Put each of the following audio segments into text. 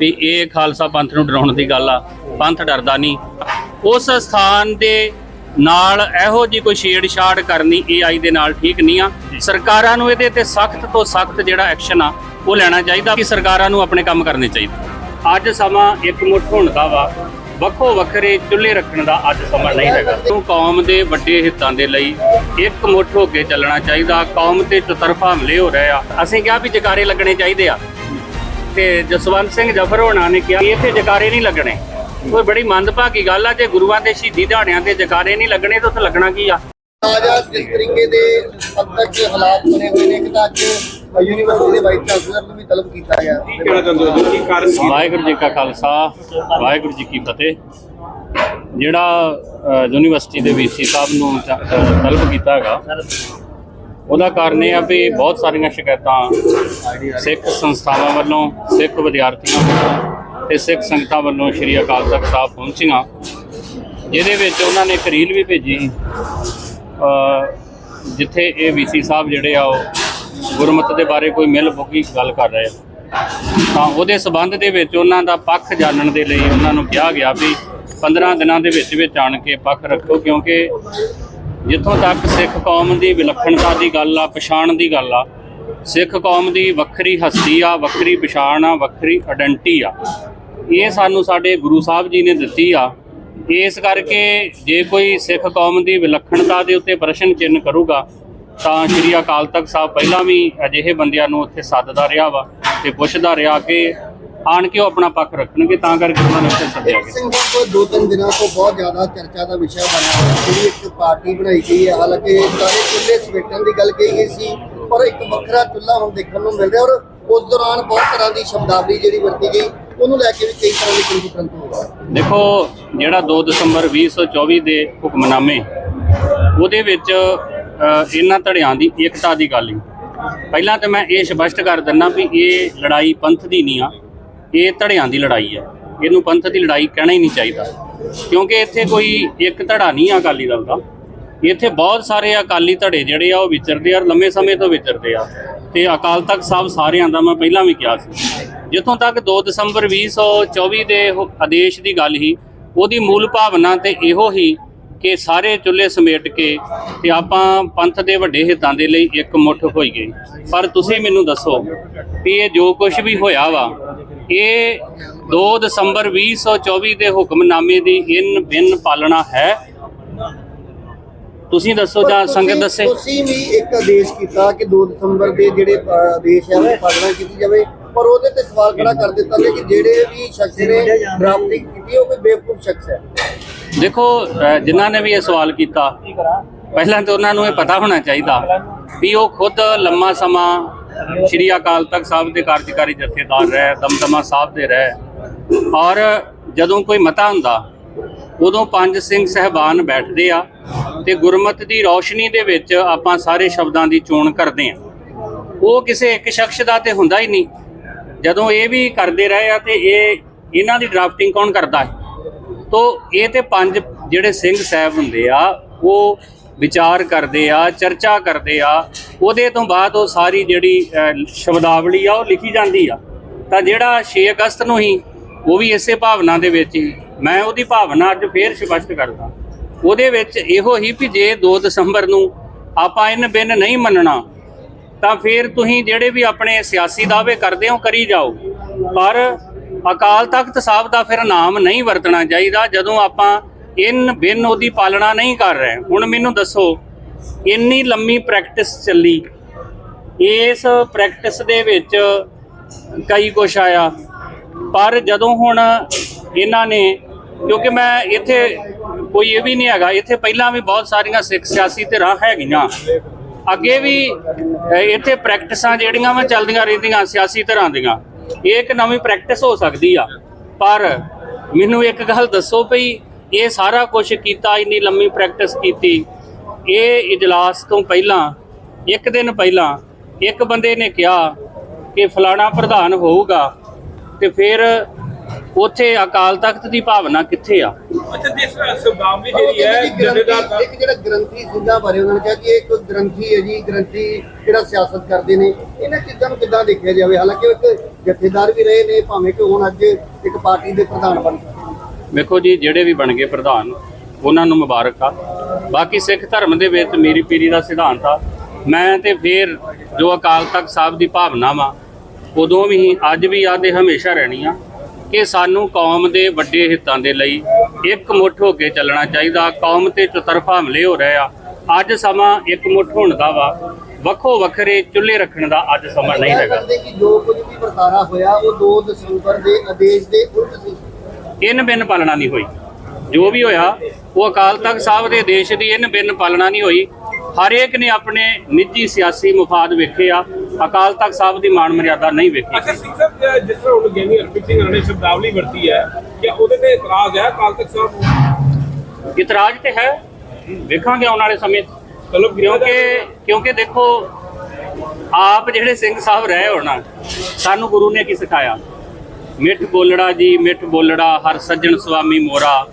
ਵੀ ਇਹ ਖਾਲਸਾ ਪੰਥ ਨੂੰ ਡਰਾਉਣ ਦੀ ਗੱਲ ਆ ਪੰਥ ਡਰਦਾ ਨਹੀਂ। ਉਸ ਸਥਾਨ ਦੇ ਨਾਲ ਇਹੋ ਜੀ ਕੋਈ ਛੇੜਛਾੜ ਕਰਨੀ ਏਆਈ ਦੇ ਨਾਲ ਠੀਕ ਨਹੀਂ ਆ। ਸਰਕਾਰਾਂ ਨੂੰ ਇਹਦੇ ਤੇ ਸਖਤ ਤੋਂ ਸਖਤ ਜਿਹੜਾ ਐਕਸ਼ਨ ਆ ਉਹ ਲੈਣਾ ਚਾਹੀਦਾ ਕਿ ਸਰਕਾਰਾਂ ਨੂੰ ਆਪਣੇ ਕੰਮ ਕਰਨੇ ਚਾਹੀਦੇ। ਅੱਜ ਸਮਾਂ ਇੱਕ ਮੁੱਠ ਹੋਣ ਦਾ ਵਾ ਵੱਖੋ ਵੱਖਰੇ ਚੁੱਲ੍ਹੇ ਰੱਖਣ ਦਾ ਅੱਜ ਸਮਾਂ ਨਹੀਂ ਹੈਗਾ। ਉਹ ਕੌਮ ਦੇ ਵੱਡੇ ਹਿੱਤਾਂ ਦੇ ਲਈ ਇੱਕ ਮੁੱਠ ਹੋ ਕੇ ਚੱਲਣਾ ਚਾਹੀਦਾ। ਕੌਮ ਤੇ ਚਤਰਫਾ ਹਮਲੇ ਹੋ ਰਹੇ ਆ। ਅਸੀਂ ਕਿਹਾ ਵੀ ਜਕਾਰੇ ਲੱਗਣੇ ਚਾਹੀਦੇ ਆ। ਤੇ ਜਸਵੰਤ ਸਿੰਘ ਜਫਰ ਹੋਣਾ ਨੇ ਕਿਹਾ ਵੀ ਇੱਥੇ ਜਕਾਰੇ ਨਹੀਂ ਲੱਗਣੇ। ਕੋਈ ਬੜੀ ਮੰਦਭਾਗੀ ਗੱਲ ਆ ਜੇ ਗੁਰੂਆਂ ਦੇ ਸ਼ਹੀਦੀ ਦਿਹਾੜਿਆਂ ਤੇ ਜਕਾਰੇ ਨਹੀਂ ਲੱਗਣੇ ਤਾਂ ਉੱਥੇ ਲੱਗਣਾ ਕੀ ਆ? ਤਾਜ਼ਾ ਜਿਸ ਤਰੀਕੇ ਦੇ ਅਬ ਤੱਕ ਹਾਲਾਤ ਬਣੇ ਹੋਏ ਨੇ ਕਿ ਤਾਂ ਅੱਜ ਯੂਨੀਵਰਸਿਟੀ ਦੇ ਵਾਈਸ ਚਾਂਸਲਰ ਨੂੰ ਵੀ ਤਲਬ ਕੀਤਾ ਗਿਆ। ਕੀ ਕਹਿਣਾ ਚਾਹੁੰਦੇ ਹੋ? ਕੀ ਕਾਰਨ ਕੀ ਵਾਹਿਗੁਰੂ ਜੀ ਕਾ ਖਾਲਸਾ ਵਾਹਿਗੁਰੂ ਜੀ ਕੀ ਫਤਿਹ। ਜਿਹੜਾ ਯੂਨੀਵਰਸਿਟੀ ਦੇ ਵੀਸੀ ਸਾਹਿਬ ਨੂੰ ਤਲਬ ਕੀਤਾ ਹੈਗਾ ਉਹਦਾ ਕਾਰਨ ਇਹ ਆ ਵੀ ਬਹੁਤ ਸਾਰੀਆਂ ਸ਼ਿਕਾਇਤਾਂ ਸਿੱਖ ਸੰਸਥਾਵਾਂ ਵੱਲੋਂ, ਸਿੱਖ ਵਿਦਿਆਰਥੀਆਂ ਵੱਲੋਂ ਤੇ ਸਿੱਖ ਸੰਗਤਾਂ ਵੱਲੋਂ ਸ਼੍ਰੀ ਅਕਾਲ ਤਖਤ ਸਾਹਿਬ ਪਹੁੰਚੀਆਂ। ਜਿਹਦੇ ਵਿੱਚ ਉਹਨਾਂ ਨੇ ਇੱਕ ਰੀਲ ਵੀ ਭੇਜੀ। ਜਿੱਥੇ ਇਹ ਵੀਸੀ ਸਾਹਿਬ ਜਿਹੜੇ ਆ ਉਹ ਗੁਰਮਤਿ ਦੇ ਬਾਰੇ ਕੋਈ ਮਿਲ ਬੁੱਕੀ ਗੱਲ ਕਰ ਰਹੇ ਆ। ਤਾਂ ਉਹਦੇ ਸਬੰਧ ਦੇ ਵਿੱਚ ਉਹਨਾਂ ਦਾ ਪੱਖ ਜਾਣਨ ਦੇ ਲਈ ਉਹਨਾਂ ਨੂੰ ਕਿਹਾ ਗਿਆ ਵੀ 15 ਦਿਨਾਂ ਦੇ ਵਿੱਚ ਵਿੱਚ ਆਣ ਕੇ ਪੱਖ ਰੱਖੋ ਕਿਉਂਕਿ ਜਿੱਥੋਂ ਤੱਕ ਸਿੱਖ ਕੌਮ ਦੀ ਵਿਲੱਖਣਤਾ ਦੀ ਗੱਲ ਆ, ਪਛਾਣ ਦੀ ਗੱਲ ਆ, ਸਿੱਖ ਕੌਮ ਦੀ ਵੱਖਰੀ ਹਸਤੀ ਆ, ਵੱਖਰੀ ਪਛਾਣ ਆ, ਵੱਖਰੀ ਆਇਡੈਂਟੀ ਆ। ਇਹ ਸਾਨੂੰ ਸਾਡੇ ਗੁਰੂ ਸਾਹਿਬ ਜੀ ਨੇ ਦਿੱਤੀ ਆ। ਇਸ ਕਰਕੇ ਜੇ ਕੋਈ ਸਿੱਖ ਕੌਮ ਦੀ ਵਿਲੱਖਣਤਾ ਦੇ ਉੱਤੇ ਪ੍ਰਸ਼ਨ ਚਿੰਨ੍ਹ ਕਰੂਗਾ, ਤਾਂ ਸ਼੍ਰੀ ਅਕਾਲ ਤਖਤ ਸਾਹਿਬ ਪਹਿਲਾਂ ਵੀ ਅਜਿਹੇ ਬੰਦਿਆਂ ਨੂੰ ਉੱਥੇ ਸੱਦਦਾ ਰਿਹਾ ਵਾ ਤੇ ਪੁੱਛਦਾ ਰਿਹਾ ਕਿ ਆਣ ਕੇ ਉਹ ਆਪਣਾ ਪੱਖ ਰੱਖਣਗੇ ਤਾਂ ਕਰਕੇ ਉਹਨਾਂ ਨੂੰ ਸੱਦਿਆ ਗਿਆ। ਸਿੰਘ ਸਾਹਿਬ ਦੋ ਤਿੰਨ ਦਿਨਾਂ ਤੋਂ ਬਹੁਤ ਜ਼ਿਆਦਾ ਚਰਚਾ ਦਾ ਵਿਸ਼ਾ ਬਣਿਆ ਹੋਇਆ ਜਿਹੜੀ ਇੱਕ ਪਾਰਟੀ ਬਣਾਈ ਗਈ ਹੈ। ਹਾਲਾਂਕਿ ਸਾਰੇ ਚੁੱਲ੍ਹੇ ਸਮੇਟਣ ਦੀ ਗੱਲ ਕਹੀ ਗਈ ਸੀ ਪਰ ਇੱਕ ਵੱਖਰਾ ਚੁੱਲ੍ਹਾ ਹੁਣ ਦੇਖਣ ਨੂੰ ਮਿਲ ਰਿਹਾ ਔਰ ਉਸ ਦੌਰਾਨ ਬਹੁਤ ਤਰ੍ਹਾਂ ਦੀ ਸ਼ਬਦਾਵਲੀ ਜਿਹੜੀ ਵਰਤੀ ਗਈ ਉਹਨੂੰ ਲੈ ਕੇ ਵੀ ਕਈ ਤਰ੍ਹਾਂ ਦੀ ਕੰਫਰੰਟ ਹੋਇਆ ਦੇਖੋ ਜਿਹੜਾ 2 ਦਸੰਬਰ 2024 ਦੇ ਹੁਕਮਨਾਮੇ ਉਹਦੇ ਵਿੱਚ ਇਹਨਾਂ ਧੜਿਆਂ ਦੀ ਏਕਤਾ ਦੀ ਗੱਲ ਹੀ। ਪਹਿਲਾਂ ਤਾਂ ਮੈਂ ਇਹ ਸਪਸ਼ਟ ਕਰ ਦਿੰਦਾ ਵੀ ਇਹ ਲੜਾਈ ਪੰਥ ਦੀ ਨਹੀਂ ਆ ਇਹ ਧੜਿਆਂ ਦੀ ਲੜਾਈ ਹੈ। ਇਹਨੂੰ ਪੰਥ ਦੀ ਲੜਾਈ ਕਹਿਣਾ ਹੀ ਨਹੀਂ ਚਾਹੀਦਾ। ਕਿਉਂਕਿ ਇੱਥੇ ਕੋਈ ਇੱਕ ਧੜਾ ਨਹੀਂ ਆ ਅਕਾਲੀ ਦਲ ਦਾ। ਇੱਥੇ ਬਹੁਤ ਸਾਰੇ ਅਕਾਲੀ ਧੜੇ ਜਿਹੜੇ ਆ ਉਹ ਵਿਚਰਦੇ ਆ ਲੰਮੇ ਸਮੇਂ ਤੋਂ ਵਿਚਰਦੇ ਆ। ਤੇ ਅਕਾਲ ਤਖਤ ਸਾਹਿਬ ਸਾਰਿਆਂ ਦਾ ਮੈਂ ਪਹਿਲਾਂ ਵੀ ਕਿਹਾ ਸੀ। ਜਿੱਥੋਂ ਤੱਕ 2 ਦਸੰਬਰ 2024 ਦੇ ਆਦੇਸ਼ ਦੀ ਗੱਲ ਹੀ ਉਹਦੀ ਮੂਲ ਭਾਵਨਾ ਤੇ ਇਹੋ ਹੀ ਕਿ ਸਾਰੇ ਚੁੱਲ੍ਹੇ ਸਮੇਟ ਕੇ ਤੇ ਆਪਾਂ ਪੰਥ ਦੇ ਵੱਡੇ ਹਿੱਤਾਂ ਦੇ ਲਈ ਇੱਕ ਮੁੱਠ ਹੋਈਏ। ਪਰ ਤੁਸੀਂ ਮੈਨੂੰ ਦੱਸੋ ਕਿ ਇਹ ਜੋ ਕੁਝ ਵੀ ਹੋਇਆ ਵਾ ਇਹ 2 ਦਸੰਬਰ 2024 ਦੇ ਹੁਕਮਨਾਮੇ ਦੀ ਇਨ ਬਿਨ ਪਾਲਣਾ ਹੈ। ਤੁਸੀਂ ਦੱਸੋ ਜਾਂ ਸੰਗਤ ਦੱਸੇ। ਤੁਸੀਂ ਵੀ ਇੱਕ ਆਦੇਸ਼ ਕੀਤਾ ਕਿ 2 ਦਸੰਬਰ ਦੇ ਜਿਹੜੇ ਆਦੇਸ਼ ਹੈ ਉਹ ਪਾਲਣਾ ਕੀਤੀ ਜਾਵੇ। ਪਰ ਉਹਦੇ ਤੇ ਸਵਾਲ ਖੜਾ ਕਰ ਦਿੱਤਾ ਗਿਆ ਕਿ ਜਿਹੜੇ ਵੀ ਸ਼ਖਸ ਨੇ ਡਰਾਫਟਿੰਗ ਕੀਤੀ ਉਹ ਕੋਈ ਬੇਵਕੂਫ ਸ਼ਖਸ ਹੈ। ਦੇਖੋ ਜਿਨ੍ਹਾਂ ਨੇ ਵੀ ਇਹ ਸਵਾਲ ਕੀਤਾ ਪਹਿਲਾਂ ਤਾਂ ਉਹਨਾਂ ਨੂੰ ਇਹ ਪਤਾ ਹੋਣਾ ਚਾਹੀਦਾ ਵੀ ਉਹ ਖੁਦ ਲੰਮਾ ਸਮਾਂ ਸ਼੍ਰੀ ਅਕਾਲ ਤਖਤ ਸਾਹਿਬ ਦੇ ਕਾਰਜਕਾਰੀ ਜਥੇਦਾਰ ਰਹੇ, ਦਮਦਮਾ ਸਾਹਿਬ ਦੇ ਰਹੇ। ਔਰ ਜਦੋਂ ਕੋਈ ਮਤਾ ਹੁੰਦਾ, ਉਦੋਂ ਪੰਜ ਸਿੰਘ ਸਹਿਬਾਨ ਬੈਠਦੇ ਆ ਤੇ ਗੁਰਮਤ ਦੀ ਰੌਸ਼ਨੀ ਦੇ ਵਿੱਚ ਆਪਾਂ ਸਾਰੇ ਸ਼ਬਦਾਂ ਦੀ ਚੋਣ ਕਰਦੇ ਆ। ਉਹ ਕਿਸੇ ਇੱਕ ਸ਼ਖਸ ਦਾ ਤੇ ਹੁੰਦਾ ਹੀ ਨਹੀਂ। ਜਦੋਂ ਇਹ ਵੀ ਕਰਦੇ ਰਹੇ ਆ ਤੇ ਇਹ ਇਹਨਾਂ ਦੀ ਡਰਾਫਟਿੰਗ ਕੌਣ ਕਰਦਾ ਹੈ? ਤੋ ਇਹ ਤੇ ਪੰਜ ਜਿਹੜੇ ਸਿੰਘ ਸਾਹਿਬ ਹੁੰਦੇ ਆ, ਉਹ ਵਿਚਾਰ ਕਰਦੇ ਆ, ਚਰਚਾ ਕਰਦੇ ਆ, ਉਹਦੇ ਤੋਂ ਬਾਅਦ ਉਹ ਸਾਰੀ ਜਿਹੜੀ ਸ਼ਬਦਾਵਲੀ ਆ, ਉਹ ਲਿਖੀ ਜਾਂਦੀ ਆ। ਤਾਂ ਜਿਹੜਾ 6 ਅਗਸਤ ਨੂੰ ਹੀ, ਉਹ ਵੀ ਇਸੇ ਭਾਵਨਾ ਦੇ ਵਿੱਚ ਹੀ, ਮੈਂ ਉਹਦੀ ਭਾਵਨਾ ਅੱਜ ਫੇਰ ਸਪਸ਼ਟ ਕਰਦਾ। ਉਹਦੇ ਵਿੱਚ ਇਹੋ ਹੀ ਵੀ ਜੇ 2 ਦਸੰਬਰ ਨੂੰ ਆਪਾਂ ਇਨ ਬਿਨ ਨਹੀਂ ਮੰਨਣਾ, ਤਾਂ ਫਿਰ ਤੁਸੀਂ ਜਿਹੜੇ ਵੀ ਆਪਣੇ ਸਿਆਸੀ ਦਾਅਵੇ ਕਰਦੇ ਹੋ, ਕਰੀ ਜਾਓ। ਪਰ ਅਕਾਲ ਤਖਤ ਸਾਹਿਬ ਦਾ ਫਿਰ ਨਾਮ ਨਹੀਂ ਵਰਤਣਾ ਚਾਹੀਦਾ, ਜਦੋਂ ਆਪਾਂ ਇਨ ਬਿਨ ਉਹਦੀ ਪਾਲਣਾ ਨਹੀਂ ਕਰ ਰਹੇ। ਹੁਣ ਮੈਨੂੰ ਦੱਸੋ, ਇੰਨੀ ਲੰਮੀ ਪ੍ਰੈਕਟਿਸ ਚੱਲੀ। ਇਸ ਪ੍ਰੈਕਟਿਸ ਦੇ ਵਿੱਚ ਕਈ ਕੁਛ ਆਇਆ। ਪਰ ਜਦੋਂ ਹੁਣ ਇਹਨਾਂ ਨੇ, ਕਿਉਂਕਿ ਮੈਂ ਇੱਥੇ ਕੋਈ ਇਹ ਵੀ ਨਹੀਂ ਹੈਗਾ, ਇੱਥੇ ਪਹਿਲਾਂ ਵੀ ਬਹੁਤ ਸਾਰੀਆਂ ਸਿੱਖ ਸਿਆਸੀ ਧਿਰਾਂ ਹੈਗੀਆਂ। ਅੱਗੇ ਵੀ ਇੱਥੇ ਪ੍ਰੈਕਟਿਸਾਂ ਜਿਹੜੀਆਂ ਵਾ ਚੱਲਦੀਆਂ ਰਹਿੰਦੀਆਂ ਸਿਆਸੀ ਧਿਰਾਂ ਦੀਆਂ, ਇਹ ਇੱਕ ਨਵੀਂ ਪ੍ਰੈਕਟਿਸ ਹੋ ਸਕਦੀ ਆ। ਪਰ ਮੈਨੂੰ ਇੱਕ ਗੱਲ ਦੱਸੋ ਭਈ ਇਹ ਸਾਰਾ ਕੁਝ ਕੀਤਾ ਇੰਨੀ ਲੰਮੀ ਪ੍ਰੈਕਟਿਸ ਕੀਤੀ। ਇਹ ਇਜਲਾਸ ਤੋਂ ਪਹਿਲਾਂ ਇੱਕ ਦਿਨ ਪਹਿਲਾਂ ਇੱਕ ਬੰਦੇ ਨੇ ਕਿਹਾ ਕਿ ਫਲਾਣਾ ਪ੍ਰਧਾਨ ਹੋਊਗਾ ਤੇ ਫਿਰ ਉੱਥੇ ਅਕਾਲ ਤਖਤ ਦੀ ਭਾਵਨਾ ਕਿੱਥੇ ਆ? ਅੱਛਾ ਜਿਸ ਪਰ ਉਹ ਜਿਹੜੀ ਹੈ ਜਥੇਦਾਰ ਇੱਕ ਜਿਹੜਾ ਗ੍ਰੰਥੀ ਸਿੰਘਾਂ ਬਾਰੇ ਉਹਨਾਂ ਨੇ ਕਿਹਾ ਕਿ ਇਹ ਇੱਕ ਗ੍ਰੰਥੀ ਹੈ ਜੀ ਗ੍ਰੰਥੀ ਜਿਹੜਾ ਸਿਆਸਤ ਕਰਦੇ ਨੇ। ਇਹਨਾਂ ਚੀਜ਼ਾਂ ਨੂੰ ਕਿੱਦਾਂ ਦੇਖਿਆ ਜਾਵੇ? ਹਾਲਾਂਕਿ ਉਹ ਇੱਕ ਜਥੇਦਾਰ ਵੀ ਰਹੇ ਨੇ ਭਾਵੇਂ ਕਿ ਹੁਣ ਅੱਜ ਇੱਕ ਪਾਰਟੀ ਦੇ ਪ੍ਰਧਾਨ ਬਣ ਚੁੱਕੇ ਵੇਖੋ ਜੀ, ਜਿਹੜੇ ਵੀ ਬਣ ਗਏ ਪ੍ਰਧਾਨ, ਉਹਨਾਂ ਨੂੰ ਮੁਬਾਰਕ ਆ। ਬਾਕੀ ਸਿੱਖ ਧਰਮ ਦੇ ਵਿੱਚ ਮੇਰੀ ਪੀਰੀ ਦਾ ਸਿਧਾਂਤ ਆ, ਮੈਂ ਤੇ ਫਿਰ ਜੋ ਅਕਾਲ ਤਖਤ ਸਾਹਿਬ ਦੀ ਭਾਵਨਾ ਵਾ, ਉਦੋਂ ਵੀ, ਅੱਜ ਵੀ ਆਦੇ ਹਮੇਸ਼ਾ ਰਹਿਣੀ ਆ ਕਿ ਸਾਨੂੰ ਕੌਮ ਦੇ ਵੱਡੇ ਹਿੱਤਾਂ ਦੇ ਲਈ ਇੱਕ ਮੁੱਠ ਹੋ ਕੇ ਚੱਲਣਾ ਚਾਹੀਦਾ, ਕੌਮ ਤੇ ਚਤਰਫਾ ਹਮਲੇ ਹੋ ਰਹੇ ਆ। ਅੱਜ ਸਮਾਂ ਇੱਕ ਮੁੱਠ ਹੋਣ ਦਾ ਵਾ, ਵੱਖੋ ਵੱਖਰੇ ਚੁੱਲ੍ਹੇ ਰੱਖਣ ਦਾ ਅੱਜ ਸਮਾਂ ਨਹੀਂ ਹੈਗਾ। ਜੋ ਕੁਝ ਵੀ ਵਰਤਾਰਾ ਹੋਇਆ, ਉਹ 2 ਦਸੰਬਰ ਦੇ ਆਦੇਸ਼ ਦੇ ਉਲਟ ਸੀ। ਇਨ ਬਿਨ ਪਾਲਣਾ ਨਹੀਂ ਹੋਈ। ਜੋ ਵੀ ਹੋਇਆ ਉਹ ਅਕਾਲ ਤਖਤ ਸਾਹਿਬ ਦੇ ਦੇਸ਼ ਦੀ ਇਨ ਬਿਨ ਪਾਲਣਾ ਨਹੀਂ ਹੋਈ। ਹਰ ਇੱਕ ਨੇ ਆਪਣੇ ਨਿੱਜੀ ਸਿਆਸੀ ਮਫਾਦ ਵੇਖੇ ਆ। ਅਕਾਲ ਤਖਤ ਸਾਹਿਬ ਦੀ ਮਾਣ ਮਰਿਆਦਾ ਨਹੀਂ ਵੇਖੀ। ਅੱਛਾ ਸਿੰਘ ਸਾਹਿਬ ਜਿਸ ਤਰ੍ਹਾਂ ਹੁਣ ਗਿਆਨੀ ਹਰਪ੍ਰੀਤ ਸਿੰਘ ਨੇ ਸ਼ਬਦਾਵਲੀ ਵਰਤੀ ਹੈ ਕਿ ਉਹਦੇ ਤੇ ਇਤਰਾਜ਼ ਹੈ ਅਕਾਲ ਤਖਤ ਸਾਹਿਬ ਨੂੰ? ਇਤਰਾਜ਼ ਤੇ ਹੈ। ਵੇਖਾਂਗੇ ਆਉਣ ਵਾਲੇ ਸਮੇਂ ਕਿਉਂਕਿ ਕਿਉਂਕਿ ਦੇਖੋ ਆਪ ਜਿਹੜੇ ਸਿੰਘ ਸਾਹਿਬ ਰਹੇ ਹੋਣਾ ਸਾਨੂੰ ਗੁਰੂ ਨੇ ਕੀ ਸਿਖਾਇਆ? ਮਿੱਠ ਬੋਲੜਾ ਜੀ, ਮਿੱਠ ਬੋਲੜਾ, ਹਰ ਸੱਜਣ ਸੁਆਮੀ ਮੋਰਾ।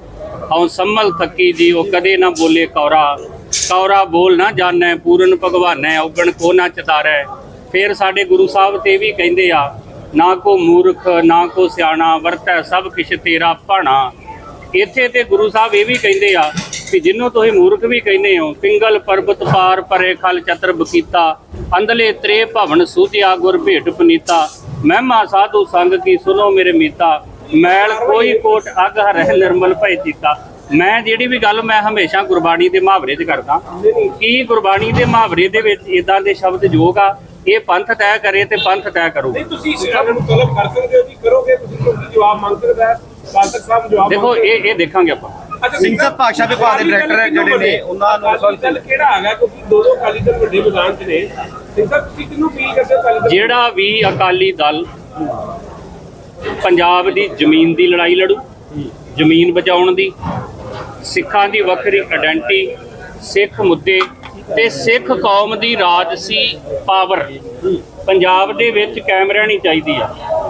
ਹਉ ਸੰਮਲ ਥੱਕੀ ਜੀ, ਉਹ ਕਦੇ ਨਾ ਬੋਲੇ ਕੌਰਾ। ਕੌਰਾ ਬੋਲ ਨਾ ਜਾਣੈ, ਪੂਰਨ ਭਗਵਾਨੈ ਔਗਣ ਕੋ ਨਾ ਚਤਾਰੈ। ਫਿਰ ਸਾਡੇ ਗੁਰੂ ਸਾਹਿਬ ਤੇ ਵੀ ਕਹਿੰਦੇ ਆ, ਨਾ ਕੋ ਮੂਰਖ, ਨਾ ਕੋ ਸਿਆਣਾ, ਵਰਤੈ ਸਭ ਕਿਛ ਤੇਰਾ ਭਾਣਾ। ਇੱਥੇ ਤੇ ਗੁਰੂ ਸਾਹਿਬ ਇਹ ਵੀ ਕਹਿੰਦੇ ਆ ਕਿ ਜਿੰਨੂੰ ਤੁਸੀਂ ਮੂਰਖ ਵੀ ਕਹਿੰਦੇ ਹੋ, ਪਿੰਗਲ ਪਰਬਤ ਪਾਰ ਪਰੇ ਖਲ ਚਤਰ ਬਕੀਤਾ ਅੰਦਲੇ ਤ੍ਰੇ ਭਵਨ ਸੂਝਿਆ ਗੁਰ ਭੇਟ ਪਨੀਤਾ। ਮਹਿਮਾ ਸਾਧੂ ਸੰਗ ਕੀ ਸੁਨੋ ਮੇਰੇ ਮੀਤਾ। ਮੈਲ ਕੋਈ ਕੋਟ ਅਗ ਰਹਿ ਨਿਰਮਲ ਭੈ ਚੀਤਾ ਮੈਂ ਜਿਹੜੀ ਵੀ ਗੱਲ ਮੈਂ ਹਮੇਸ਼ਾ ਗੁਰਬਾਣੀ ਦੇ ਮੁਹਾਵਰੇ 'ਚ ਕਰਦਾ। ਕਿ ਗੁਰਬਾਣੀ ਦੇ ਮੁਹਾਵਰੇ ਦੇ ਵਿੱਚ ਇਦਾਂ ਦੇ ਸ਼ਬਦ ਯੋਗ ਆ? ਇਹ ਪੰਥ ਤੈਅ ਕਰੇ ਤੇ ਪੰਥ ਤੈਅ ਕਰੂ। ਨਹੀਂ ਤੁਸੀਂ ਇਹਨਾਂ ਨੂੰ ਤਲਬ ਕਰ ਸਕਦੇ ਹੋ ਜੀ। ਕਰੋਗੇ ਤੁਸੀਂ ਕੋਈ ਜਵਾਬ ਮੰਗ ਸਕਦਾ ਹੈ। ਅਕਾਲ ਤਖਤ ਸਾਹਿਬ ਜਵਾਬ ਦੇਖੋ ਇਹ ਇਹ ਦੇਖਾਂਗੇ ਆਪਾਂ। ਸਿੰਘ ਸਾਹਿਬ ਭਾਸ਼ਾ ਵਿਭਾਗ ਦੇ ਡਾਇਰੈਕਟਰ ਜਿਹੜੇ ਨੇ, ਉਹਨਾਂ ਨੂੰ ਕਿਹੜਾ ਹੈਗਾ? ਕਿਉਂਕਿ ਦੋ ਦੋ ਅਕਾਲੀ ਦਲ ਵੱਡੇ ਮੈਦਾਨ 'ਚ ਨੇ। ਜਿਹੜਾ ਵੀ ਅਕਾਲੀ ਦਲ ਪੰਜਾਬ ਦੀ ਜ਼ਮੀਨ ਦੀ ਲੜਾਈ ਲੜੂ, ਜ਼ਮੀਨ ਬਚਾਉਣ ਦੀ, ਸਿੱਖਾਂ ਦੀ ਵੱਖਰੀ ਆਇਡੈਂਟੀ, ਸਿੱਖ ਮੁੱਦੇ ਤੇ ਸਿੱਖ ਕੌਮ ਦੀ ਰਾਜਸੀ ਪਾਵਰ, ਪੰਜਾਬ ਦੇ ਵਿੱਚ ਕਾਇਮ ਰਹਿਣੀ ਚਾਹੀਦੀ ਆ।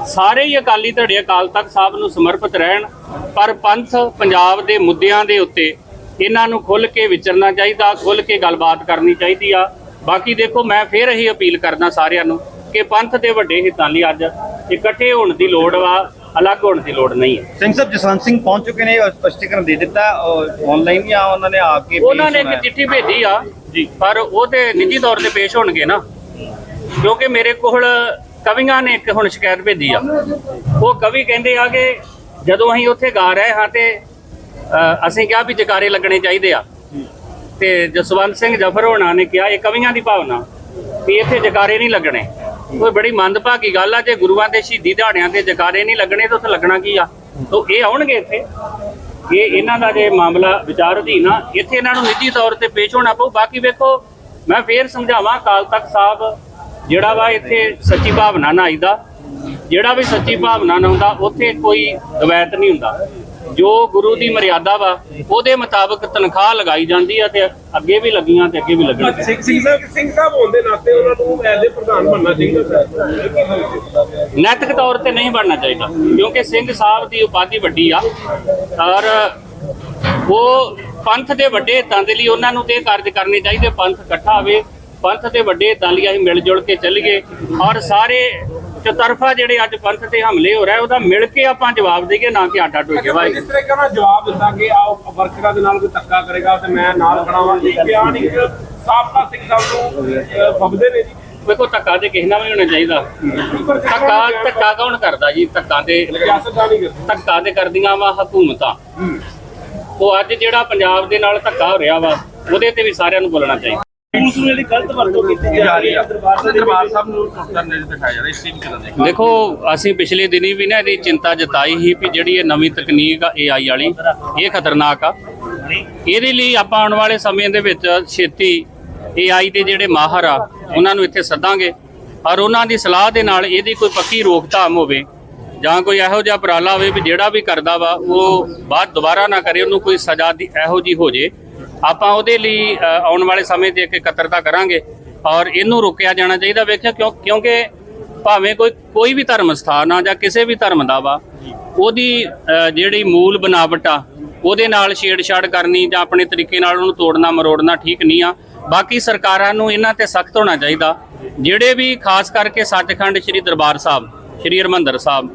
ਸਾਰੇ ਹੀ ਅਕਾਲੀ ਧੜੇ ਅਕਾਲ ਤਖਤ ਸਾਹਿਬ ਨੂੰ ਸਮਰਪਿਤ ਰਹਿਣ, ਪਰ ਪੰਥ ਪੰਜਾਬ ਦੇ ਮੁੱਦਿਆਂ ਦੇ ਉੱਤੇ ਇਹਨਾਂ ਨੂੰ ਖੁੱਲ ਕੇ ਵਿਚਰਨਾ ਚਾਹੀਦਾ ਖੁੱਲ ਕੇ ਗੱਲਬਾਤ ਕਰਨੀ ਚਾਹੀਦੀ ਆ। ਬਾਕੀ ਦੇਖੋ ਮੈਂ ਫੇਰ ਇਹੀ ਅਪੀਲ ਕਰਦਾ ਸਾਰਿਆਂ ਨੂੰ ਕਿ ਪੰਥ ਦੇ ਵੱਡੇ ਹਿੱਤਾਂ ਲਈ ਅੱਜ ਇਕੱਠੇ ਹੋਣ ਦੀ ਲੋੜ ਵਾ ਅਲੱਗ ਹੋਣ ਦੀ ਲੋੜ ਨਹੀਂ ਹੈ। ਸਿੰਘ ਸਾਹਿਬ ਜਸਵੰਤ ਸਿੰਘ ਪਹੁੰਚ ਚੁੱਕੇ ਨੇ ਸਪਸ਼ਟੀਕਰਨ ਦੇ ਦਿੱਤਾ ਆਨਲਾਈਨ ਜਾਂ ਉਹਨਾਂ ਨੇ ਆ ਕੇ ਉਹਨਾਂ ਨੇ ਇੱਕ? ਚਿੱਠੀ ਭੇਜੀ ਆ ਜੀ। ਪਰ ਉਹ ਤੇ ਨਿੱਜੀ ਤੌਰ ਤੇ ਪੇਸ਼ ਹੋਣਗੇ ਨਾ। ਕਿਉਂਕਿ ਮੇਰੇ ਕੋਲ ਕਵੀਆਂ ਨੇ ਇੱਕ ਹੁਣ ਸ਼ਿਕਾਇਤ ਭੇਜੀ ਆ। ਉਹ ਕਵੀ ਕਹਿੰਦੇ ਆ ਕਿ ਜਦੋਂ ਅਸੀਂ ਉੱਥੇ ਗਾ ਰਹੇ ਹਾਂ ਤੇ ਅਸੀਂ ਕਿਹਾ ਵੀ ਜਕਾਰੇ ਲੱਗਣੇ ਚਾਹੀਦੇ ਆ। ਤੇ ਜਸਵੰਤ ਸਿੰਘ ਜਫਰ ਹੋਣਾ ਨੇ ਕਿਹਾ, ਇਹ ਕਵੀਆਂ ਦੀ ਭਾਵਨਾ ਵੀ ਇੱਥੇ ਜਕਾਰੇ ਨਹੀਂ ਲੱਗਣੇ। ਕੋਈ ਬੜੀ ਮੰਦਭਾਗੀ ਗੱਲ ਆ, ਜੇ ਗੁਰੂਆਂ ਦੇ ਸ਼ਹੀਦੀ ਦਿਹਾੜਿਆਂ ਤੇ ਜਕਾਰੇ ਨਹੀਂ ਲੱਗਣੇ, ਤਾਂ ਉੱਥੇ ਲੱਗਣਾ ਕੀ ਆ? ਤਾਂ ਇਹ ਆਉਣਗੇ ਇੱਥੇ। ਇਹ ਇਹਨਾਂ ਦਾ ਜੇ ਮਾਮਲਾ ਵਿਚਾਰ ਅਧੀਨ ਆ, ਇੱਥੇ ਇਹਨਾਂ ਨੂੰ ਨਿੱਜੀ ਤੌਰ ਤੇ ਪੇਸ਼ ਹੋਣਾ ਪਊ। ਬਾਕੀ ਵੇਖੋ, ਮੈਂ ਫੇਰ ਸਮਝਾਵਾਂ, ਅਕਾਲ ਤਖਤ ਸਾਹਿਬ ਜਿਹੜਾ ਵਾ ਇੱਥੇ ਸੱਚੀ ਭਾਵਨਾ ਨਾਲ ਆਈਦਾ ਜਿਹੜਾ ਵੀ ਸੱਚੀ ਭਾਵਨਾ ਨਾਲ ਹੁੰਦਾ ਉੱਥੇ ਕੋਈ ਦਵੈਤ ਨਹੀਂ ਹੁੰਦਾ। ਜੋ ਗੁਰੂ ਦੀ ਮਰਿਆਦਾ ਵਾ ਉਹਦੇ ਮੁਤਾਬਕ ਤਨਖਾਹ ਲਗਾਈ ਜਾਂਦੀ ਆ ਤੇ ਅੱਗੇ ਵੀ ਲੱਗੀਆਂ ਤੇ ਅੱਗੇ ਵੀ ਲੱਗਣਗੀਆਂ। ਸਿੰਘ ਸਿੰਘ ਸਾਹਿਬ ਸਿੰਘ ਸਾਹਿਬ ਹੋਣ ਦੇ ਨਾਤੇ ਉਹਨਾਂ ਨੂੰ ਐਜ਼ ਏ ਪ੍ਰਧਾਨ ਬਣਨਾ ਚਾਹੀਦਾ ਸਰ। ਨੈਤਿਕ ਤੌਰ ਤੇ ਨਹੀਂ ਬਣਨਾ ਚਾਹੀਦਾ ਕਿਉਂਕਿ ਸਿੰਘ ਸਾਹਿਬ ਦੀ ਉਪਾਧੀ ਵੱਡੀ ਆ ਔਰ ਉਹ ਪੰਥ ਦੇ ਵੱਡੇ ਹਿੱਤਾਂ ਦੇ ਲਈ ਉਹਨਾਂ ਨੂੰ ਤੇ ਕਾਰਜ ਕਰਨੇ ਚਾਹੀਦੇ ਪੰਥ ਇਕੱਠਾ ਹੋਵੇ ਪੰਥ ਦੇ ਵੱਡੇ ਹਿੱਤਾਂ ਲਈ ਅਸੀਂ ਮਿਲ ਜੁਲ ਕੇ ਚੱਲੀਏ ਔਰ ਸਾਰੇ ਚਤਰਫਾ ਜਿਹੜੇ ਅੱਜ ਪੰਥ ਤੇ ਹਮਲੇ ਹੋ ਰਿਹਾ ਉਹਦਾ ਮਿਲ ਕੇ ਆਪਾਂ ਜਵਾਬ ਦੇਈਏ ਨਾ ਕਿ ਆਟਾ ਟੋਕੇ ਵਾਏ ਜਿਸ ਤਰ੍ਹਾਂ ਕਿ ਉਹਨਾਂ ਜਵਾਬ ਦਿੱਤਾ ਕਿ ਆਓ ਵਰਕਰਾਂ ਦੇ ਨਾਲ ਕੋਈ ਧੱਕਾ ਕਰੇਗਾ ਤੇ ਮੈਂ ਨਾਲ ਖੜਾ ਹਾਂ ਇਹ ਬਿਆਨ ਇੱਕ ਸਾਬਕਾ ਸਿੰਘ ਸਾਹਿਬ ਨੂੰ ਫਬਦੇ ਨੇ ਜੀ। ਵੇਖੋ ਧੱਕਾ ਤੇ ਕਿਸੇ ਨਾਲ ਵੀ ਨਹੀਂ ਹੋਣਾ ਚਾਹੀਦਾ। ਧੱਕਾ ਧੱਕਾ ਕੌਣ ਕਰਦਾ ਜੀ? ਧੱਕਾ ਤੇ ਧੱਕਾ ਤੇ ਕਰਦੀਆਂ ਵਾ ਹਕੂਮਤਾਂ। ਉਹ ਅੱਜ ਜਿਹੜਾ ਪੰਜਾਬ ਦੇ ਨਾਲ ਧੱਕਾ ਹੋ ਰਿਹਾ ਵਾ ਉਹਦੇ ਤੇ ਵੀ ਸਾਰਿਆਂ ਨੂੰ ਬੋਲਣਾ ਚਾਹੀਦਾ। ਪੁਲਿਸ ਨੂੰ ਜਿਹੜੀ ਗਲਤ ਵਰਤੋਂ ਕੀਤੀ ਜਾ ਰਹੀ ਹੈ ਦਰਬਾਰ ਸਾਹਿਬ ਨੂੰ ਟੁੱਟਣ ਦੇ ਦਿਖਾਇਆ ਜਾ ਰਿਹਾ ਇਸ ਚੀਜ਼ ਕਰਨ ਦੇ ਦੇਖੋ। ਅਸੀਂ ਪਿਛਲੇ ਦਿਨੀ ਵੀ ਨਾ ਇਹਦੀ ਚਿੰਤਾ ਜਤਾਈ ਸੀ ਵੀ ਜਿਹੜੀ ਇਹ ਨਵੀਂ ਤਕਨੀਕ ਆ AI ਵਾਲੀ ਇਹ ਖਤਰਨਾਕ ਆ। ਇਹਦੇ ਲਈ ਆਪਾਂ ਆਉਣ ਵਾਲੇ ਸਮੇਂ ਦੇ ਵਿੱਚ ਛੇਤੀ AI ਦੇ ਜਿਹੜੇ ਮਾਹਰ ਆ ਉਹਨਾਂ ਨੂੰ ਇੱਥੇ ਸੱਦਾਂਗੇ। ਔਰ ਉਹਨਾਂ ਦੀ ਸਲਾਹ ਦੇ ਨਾਲ ਇਹਦੀ ਕੋਈ ਪੱਕੀ ਰੋਕਥਾਮ ਹੋਵੇ ਜਾਂ ਕੋਈ ਇਹੋ ਜਿਹਾ ਉਪਰਾਲਾ ਹੋਵੇ ਵੀ ਜਿਹੜਾ ਵੀ ਕਰਦਾ ਵਾ ਉਹ ਬਾਅਦ ਦੁਬਾਰਾ ਨਾ ਕਰੇ ਉਹਨੂੰ ਕੋਈ ਸਜ਼ਾ ਦੀ ਇਹੋ ਜੀ ਹੋ ਜੇ। ਆਪਾਂ ਉਹਦੇ ਲਈ ਆਉਣ ਵਾਲੇ ਸਮੇਂ 'ਤੇ ਇੱਕ ਇਕੱਤਰਤਾ ਕਰਾਂਗੇ ਔਰ ਇਹਨੂੰ ਰੋਕਿਆ ਜਾਣਾ ਚਾਹੀਦਾ। ਵੇਖਿਆ ਕਿਉਂ, ਕਿਉਂਕਿ ਭਾਵੇਂ ਕੋਈ ਕੋਈ ਵੀ ਧਰਮ ਸਥਾਨ ਆ ਜਾਂ ਕਿਸੇ ਵੀ ਧਰਮ ਦਾ ਵਾ, ਉਹਦੀ ਜਿਹੜੀ ਮੂਲ ਬਨਾਵਟ ਆ, ਉਹਦੇ ਨਾਲ ਛੇੜਛਾੜ ਕਰਨੀ ਜਾਂ ਆਪਣੇ ਤਰੀਕੇ ਨਾਲ ਉਹਨੂੰ ਤੋੜਨਾ ਮਰੋੜਨਾ ਠੀਕ ਨਹੀਂ ਆ। ਬਾਕੀ ਸਰਕਾਰਾਂ ਨੂੰ ਇਹਨਾਂ ਤੇ ਸਖਤ ਹੋਣਾ ਚਾਹੀਦਾ। ਜਿਹੜੇ ਵੀ, ਖਾਸ ਕਰਕੇ ਸੱਚਖੰਡ ਸ੍ਰੀ ਦਰਬਾਰ ਸਾਹਿਬ ਸ੍ਰੀ ਹਰਮੰਦਰ ਸਾਹਿਬ।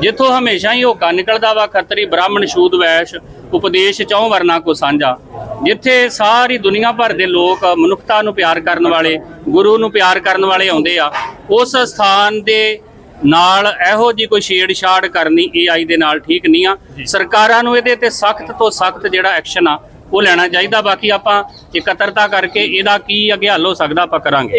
ਜਿੱਥੋਂ ਹਮੇਸ਼ਾ ਹੀ ਹੋਕਾ ਨਿਕਲਦਾ ਵਾ ਖੱਤਰੀ ਬ੍ਰਾਹਮਣ ਸ਼ੂਦ ਵੈਸ਼ ਉਪਦੇਸ਼ ਚੌਂ ਵਰਨਾ ਕੋ ਸਾਂਝਾ। ਜਿੱਥੇ ਸਾਰੀ ਦੁਨੀਆ ਭਰ ਦੇ ਲੋਕ ਮਨੁੱਖਤਾ ਨੂੰ ਪਿਆਰ ਕਰਨ ਵਾਲੇ ਗੁਰੂ ਨੂੰ ਪਿਆਰ ਕਰਨ ਵਾਲੇ ਆਉਂਦੇ ਆ ਉਸ ਸਥਾਨ ਦੇ ਨਾਲ ਇਹੋ ਜੀ ਕੋਈ ਛੇੜਛਾੜ ਕਰਨੀ ਏਆਈ ਦੇ ਨਾਲ ਠੀਕ ਨਹੀਂ ਆ। ਸਰਕਾਰਾਂ ਨੂੰ ਇਹਦੇ ਤੇ ਸਖਤ ਤੋਂ ਸਖਤ ਜਿਹੜਾ ਐਕਸ਼ਨ ਆ ਉਹ ਲੈਣਾ ਚਾਹੀਦਾ। ਬਾਕੀ ਆਪਾਂ ਇਕੱਤਰਤਾ ਕਰਕੇ ਇਹਦਾ ਕੀ ਅੱਗੇ ਹੱਲ ਹੋ ਸਕਦਾ ਆਪਾਂ ਕਰਾਂਗੇ।